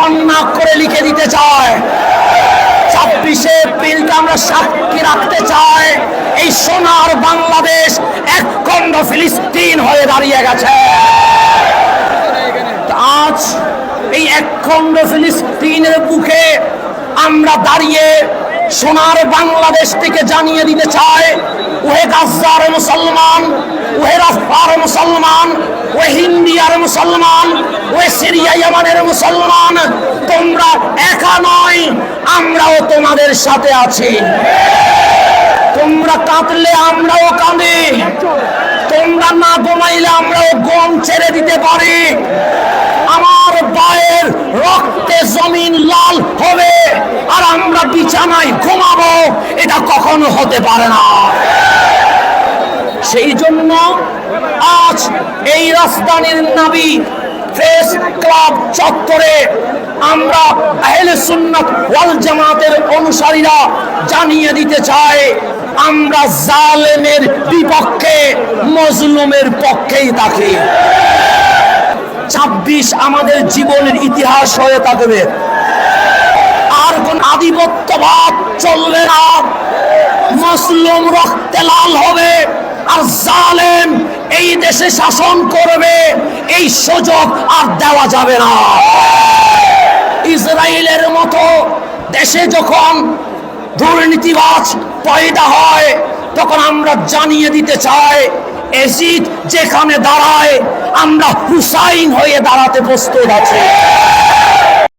করে লিখে দিতে চায়। ছাব্বিশে এপ্রিলটা আমরা সাক্ষী রাখতে চাই। এই সোনার বাংলাদেশ এক খণ্ড ফিলিস্তিন হয়ে দাঁড়িয়ে গেছে। আজ এই একখণ্ড ফিলিস্তিনের বুকে আমরা দাঁড়িয়ে সোনার বাংলাদেশ থেকে জানিয়ে দিতে চাই, ওহে গাজার মুসলমান, ওহে রাফার মুসলমান, ওহে হিন্দিয়ার মুসলমান, ওহে সিরিয়া ইয়ামানের মুসলমান তোমরা একা নয় আমরাও তোমাদের সাথে আছি। তোমরা কাঁদলে আমরাও কাঁদি। তোমরা না ঘুমাইলে আমরাও গম ছেড়ে দিতে পারি। আমার পায়ের রক্তে জমিন লাল হবে আর আমরা বিছানায় ঘুমাবো। এটা কখনো হতে পারে না। সেই জন্য আজ এই রাজধানীর নাবি প্রেস ক্লাব চত্বরে আমরা আহলে সুন্নাত ওয়াল জামাতের অনুসারীরা জানিয়ে দিতে চাই, আমরা জালেমের বিপক্ষে, মজলুমের পক্ষেই থাকি। ছাব্বিশ আমাদের জীবনের ইতিহাস হয়ে থাকবে। আর কোন আধিপত্যবাদ চলবে না। মুসলিম রক্তে লাল হবে, আর জালেম এই দেশে শাসন করবে, এই সুযোগ আর দেওয়া যাবে না। ইসরায়েলের মতো দেশে যখন দুর্নীতিবাজ পয়দা হয়, তখন আমরা জানিয়ে দিতে চাই, এজিদ যেখানে দাঁড়ায়, আমরা হুসাইন হয়ে দাঁড়াতে প্রস্তুত আছি।